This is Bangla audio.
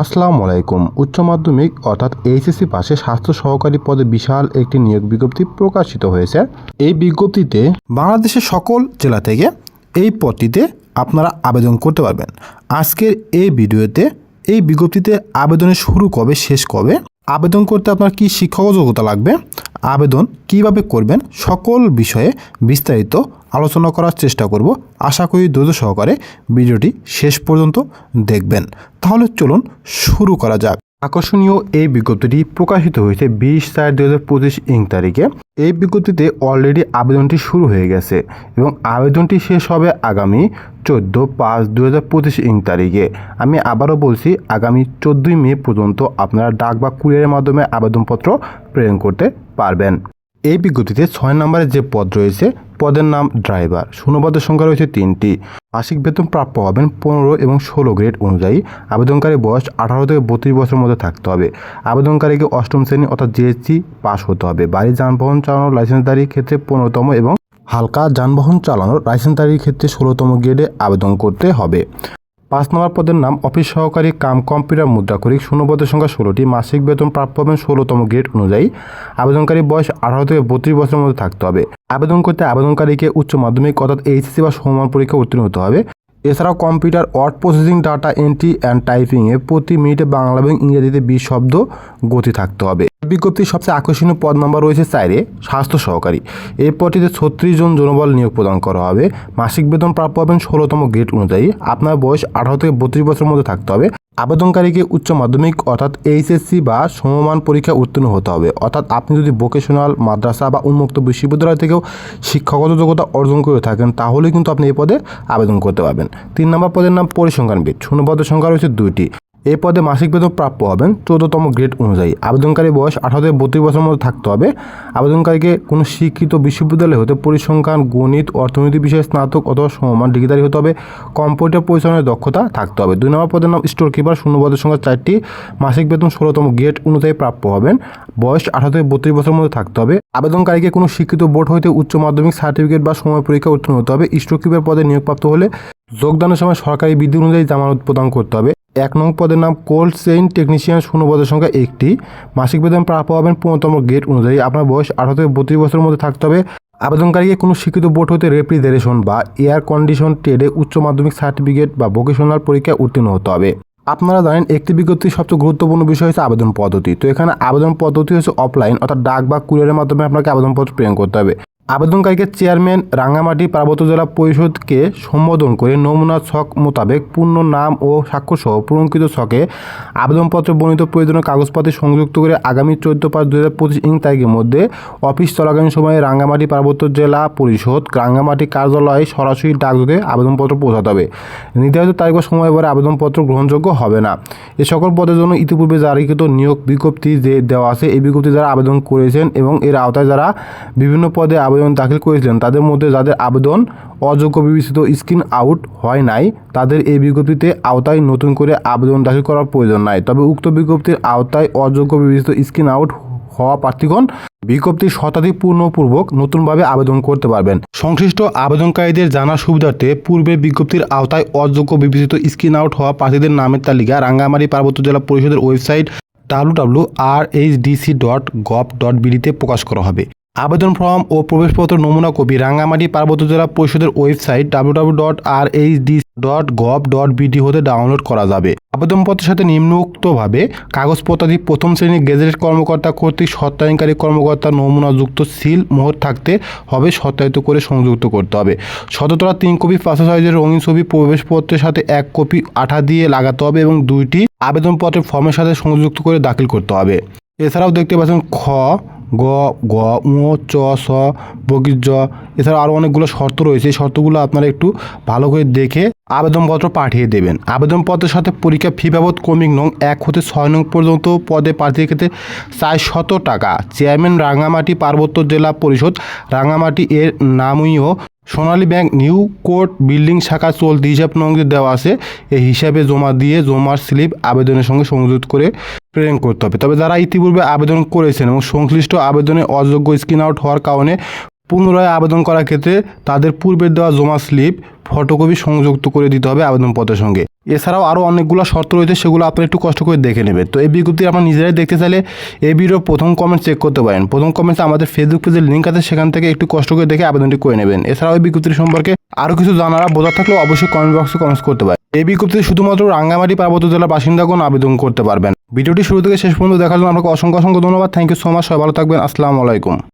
আসসালামু আলাইকুম। উচ্চ মাধ্যমিক অর্থাৎ এইচএসসি পাশে স্বাস্থ্য সহকারী পদে বিশাল একটি নিয়োগ বিজ্ঞপ্তি প্রকাশিত হয়েছে। এই বিজ্ঞপ্তিতে বাংলাদেশের সকল জেলা থেকে এই পদটিতে আপনারা আবেদন করতে পারবেন। আজকের এই ভিডিওতে এই বিজ্ঞপ্তিতে আবেদনের শুরু কবে, শেষ কবে আবেদন করতে আপনার কি শিক্ষক যোগ্যতা লাগবে? আবেদন কীভাবে করবেন? সকল বিষয়ে বিস্তারিত আলোচনা করার চেষ্টা করব। আশা করি দ্রুত সহকারে ভিডিওটি শেষ পর্যন্ত দেখবেন। তাহলে চলুন শুরু করা যাক। আকর্ষণীয় এই বিজ্ঞপ্তিটি প্রকাশিত হয়েছে বিশ চার দু হাজার পঁচিশ ইং তারিখে। এই বিজ্ঞপ্তিতে অলরেডি আবেদনটি শুরু হয়ে গেছে এবং আবেদনটি শেষ হবে আগামী চোদ্দ পাঁচ দু হাজার পঁচিশ ইং তারিখে। আমি আবারও বলছি, আগামী চোদ্দোই মে পর্যন্ত আপনারা ডাক বা কুরিয়ারের মাধ্যমে আবেদনপত্র প্রেরণ করতে পারবেন। এই বিজ্ঞপ্তিতে ছয় নম্বরে যে পদ রয়েছে, পদের নাম ড্রাইভার। শূন্যপদের সংখ্যা রয়েছে তিনটি। মাসিক বেতন প্রাপ্য হবেন পনেরো এবং ষোলো গ্রেড অনুযায়ী। আবেদনকারী বয়স আঠারো থেকে বত্রিশ বছরের মধ্যে থাকতে হবে। আবেদনকারীকে অষ্টম শ্রেণি অর্থাৎ জিএসসি পাস হতে হবে। বাড়ি, যানবাহন চালানোর লাইসেন্সদারির ক্ষেত্রে পনেরোতম এবং হালকা যানবাহন চালানোর লাইসেন্সদারির ক্ষেত্রে ষোলোতম গ্রেডে আবেদন করতে হবে। পাঁচ নম্বর পদের নাম অফিস সহকারী কাম কম্পিউটার মুদ্রাক্ষরিক। শূন্যপদের সংখ্যা ষোলোটি। মাসিক বেতন প্রাপ্য হবেন ষোলোতম গ্রেড অনুযায়ী। আবেদনকারী বয়স আঠারো থেকে বত্রিশ বছরের মধ্যে থাকতে হবে। আবেদন করতে আবেদনকারীকে উচ্চ মাধ্যমিক অর্থাৎ এইচএসসি বা সমান পরীক্ষা উত্তীর্ণ হতে হবে। এছাড়াও computer word processing, data entry and টাইপিংয়ে প্রতি মিনিটে বাংলা এবং ইংরেজিতে বিশ শব্দ গতি থাকতে হবে। বিজ্ঞপ্তির সবচেয়ে আকর্ষণীয় পদ নাম্বার রয়েছে চাইরে, স্বাস্থ্য সহকারী। এই পদটিতে ছত্রিশ জন জনবল নিয়োগ প্রদান করা হবে। মাসিক বেতন প্রাপ্য হবেন ষোলোতম গ্রেড অনুযায়ী। আপনার বয়স আঠারো থেকে বত্রিশ বছরের মধ্যে থাকতে হবে। আবেদনকারীকে উচ্চ মাধ্যমিক অর্থাৎ এইচএসসি বা সমমান পরীক্ষা উত্তীর্ণ হতে হবে। অর্থাৎ আপনি যদি ভোকেশনাল, মাদ্রাসা বা উন্মুক্ত বিশ্ববিদ্যালয় থেকেও শিক্ষাগত যোগ্যতা অর্জন করে থাকেন তাহলে কিন্তু আপনি এই পদে আবেদন করতে পারবেন। তিন নম্বর পদের নাম পরিসংখ্যানবিদ শূন্য পদের সংখ্যা রয়েছে দুইটি। এই পদে মাসিক বেতন প্রাপ্য হবেন চোদ্দতম গ্রেড অনুযায়ী। আবেদনকারী বয়স আঠারো থেকে বত্রিশ বছরের মধ্যে থাকতে হবে। আবেদনকারীকে কোনো শিক্ষিত বিশ্ববিদ্যালয় হতে পরিসংখ্যান, গণিত, অর্থনীতি বিষয়ে স্নাতক অথবা সমমান ডিগ্রিধারী হতে হবে। কম্পিউটার পরিচালনার দক্ষতা থাকতে হবে। দুই নম্বর পদের নাম স্টোর কিপার শূন্য পদের সংখ্যা চারটি। মাসিক বেতন ষোলোতম গ্রেড অনুযায়ী প্রাপ্য হবেন। বয়স আঠারো থেকে বত্রিশ বছরের মধ্যে থাকতে হবে। আবেদনকারীকে কোনো শিক্ষিত বোর্ড হইতে উচ্চ মাধ্যমিক সার্টিফিকেট বা সময় পরীক্ষা উত্তীর্ণ হতে হবে। স্টোর কিপার পদে নিয়োগপ্রাপ্ত হলে যোগদানের সময় সরকারি বিধি অনুযায়ী জামানত প্রদান করতে হবে। এক নং পদের নাম কোল্ড চেইন টেকনিশিয়ান শূন্য পদের সংখ্যা একটি। মাসিক বেতন প্রাপ্য হবেন পনেরোতম গ্রেড অনুযায়ী। আপনার বয়স আঠারো থেকে বত্রিশ বছরের মধ্যে থাকতে হবে। আবেদনকারীকে কোনো শিক্ষিত বোর্ড হতে রেফ্রিজারেশন বা এয়ার কন্ডিশন ট্রেডে উচ্চ মাধ্যমিক সার্টিফিকেট বা ভোকেশনাল পরীক্ষায় উত্তীর্ণ হতে হবে। আপনারা জানেন, একটি বিজ্ঞপ্তির সবচেয়ে গুরুত্বপূর্ণ বিষয় হচ্ছে আবেদন পদ্ধতি। তো এখানে আবেদন পদ্ধতি হচ্ছে অফলাইন অর্থাৎ ডাক বা কুরিয়ারের মাধ্যমে আপনাকে আবেদনপত্র প্রেরণ করতে হবে। আবেদনকারীকে চেয়ারম্যান রাঙ্গামাটি পার্বত্য জেলা পরিষদকে সম্বোধন করে নমুনা ছক মোতাবেক পূর্ণ নাম ও স্বাক্ষরসহ পূরণকৃত ছকে আবেদনপত্র, বর্ণিত প্রয়োজনীয় কাগজপত্র সংযুক্ত করে আগামী চোদ্দ পাঁচ দু হাজার পঁচিশ ইং তারিখের মধ্যে অফিস চলাকালীন সময়ে রাঙ্গামাটি পার্বত্য জেলা পরিষদ, রাঙ্গামাটি কার্যালয়ে সরাসরি ডাকযোগে আবেদনপত্র পৌঁছাতে হবে। নির্ধারিত তারিখ সময় পরে আবেদনপত্র গ্রহণযোগ্য হবে না। এ সকল পদের জন্য ইতিপূর্বে জারিকৃত নিয়োগ বিজ্ঞপ্তি যে দেওয়া আছে, এই বিজ্ঞপ্তি যারা আবেদন করেছেন এবং এর আওতায় যারা বিভিন্ন পদে আবেদন দাখিল করেছিলেন, তাদের মধ্যে যাদের আবেদন অযোগ্য বিবেচিত স্ক্রিন আউট হয় নাই, তাদের এই বিজ্ঞপ্তিতে আওতায় নতুন করে আবেদন দাখিল করার প্রয়োজন নাই। তবে উক্ত বিজ্ঞপ্তির আওতায় অযোগ্য বিবেচিত স্ক্রিন আউট হওয়া প্রার্থীগণ বিজ্ঞপ্তির শতাধিক পূর্ণপূর্বক নতুনভাবে আবেদন করতে পারবেন। সংশ্লিষ্ট আবেদনকারীদের জানার সুবিধার্থে পূর্বে বিজ্ঞপ্তির আওতায় অযোগ্য বিবেচিত স্ক্রিন আউট হওয়া প্রার্থীদের নামের তালিকা রাঙ্গামাটি পার্বত্য জেলা পরিষদের website W W R H DC dot gov dot বিডিতে প্রকাশ করা হবে। আবেদন ফর্ম ও প্রবেশপত্র নমুনা কপি রাঙ্গামাটি পার্বত্য জেলা পরিষদের website W W dot R H D dot gov dot BD হতে ডাউনলোড করা যাবে। আবেদনপত্রের সাথে নিম্নোক্তভাবে কাগজপত্রাদি প্রথম শ্রেণির গেজেটেড কর্মকর্তা কর্তৃক সত্যায়নকারী কর্মকর্তা নমুনাযুক্ত সিল মোহর থাকতে হবে, সত্যায়িত করে সংযুক্ত করতে হবে। শততলা তিন কপি পাঁচশো সাইজের রঙিন ছবি প্রবেশপত্রের সাথে এক কপি আঠা দিয়ে লাগাতে হবে এবং দুইটি আবেদনপত্রের ফর্মের সাথে সংযুক্ত করে দাখিল করতে হবে। এছাড়াও দেখতে পাচ্ছেন খ গ গ উ চ, স বগির জ এছাড়া আরও অনেকগুলো শর্ত রয়েছে। এই শর্তগুলো আপনারা একটু ভালো করে দেখে আবেদনপত্র পাঠিয়ে দেবেন। আবেদনপত্রের সাথে পরীক্ষা ফি বাবদ ক্রমিক নং এক হতে ছয় নং পর্যন্ত পদে প্রার্থীর ক্ষেত্রে চারশত টাকা। চেয়ারম্যান রাঙ্গামাটি পার্বত্য জেলা পরিষদ রাঙ্গামাটি এর নামীয় Sonali bank new court building শাখা চলতি হিসাব নং দেওয়া আছে, এই হিসাবে জমা দিয়ে জমার স্লিপ আবেদনের সঙ্গে সংযুক্ত করে প্রেরণ করতে হবে। তবে যারা ইতিপূর্বে আবেদন করেছেন এবং সংশ্লিষ্ট আবেদনে অযোগ্য স্ক্রিন আউট হওয়ার কারণে পুনরায় আবেদন করার ক্ষেত্রে তাদের পূর্বের দেওয়া জমা স্লিপ, ফটোকপি সংযুক্ত করে দিতে হবে আবেদনপত্রের সঙ্গে। এছাড়াও আরও অনেকগুলো শর্ত রয়েছে, সেগুলো আপনারা একটু কষ্ট করে দেখে নেবেন। তো এই বিজ্ঞপ্তি আপনারা নিজেরাই দেখতে চাইলে এই ভিডিওর প্রথম কমেন্ট চেক করতে পারেন। প্রথম কমেন্টে আমাদের ফেসবুক পেজের লিঙ্ক আছে, সেখান থেকে একটু কষ্ট করে দেখে আবেদনটি করে নেবেন। এছাড়াও এই বিজ্ঞপ্তি সম্পর্কে আরও কিছু জানারা বোঝার থাকলেও অবশ্যই কমেন্ট বক্সে কমেন্টস করতে পারেন। এই বিজ্ঞপ্তিতে শুধুমাত্র রাঙ্গামাটি পার্বত্য জেলার বাসিন্দাগণ আবেদন করতে পারবেন। ভিডিওটি শুরু থেকে শেষ পর্যন্ত দেখার জন্য আপনাকে অসংখ্য অসংখ্য ধন্যবাদ। থ্যাংক ইউ সো মাচ সবাই ভালো থাকবেন। আসসালামু আলাইকুম।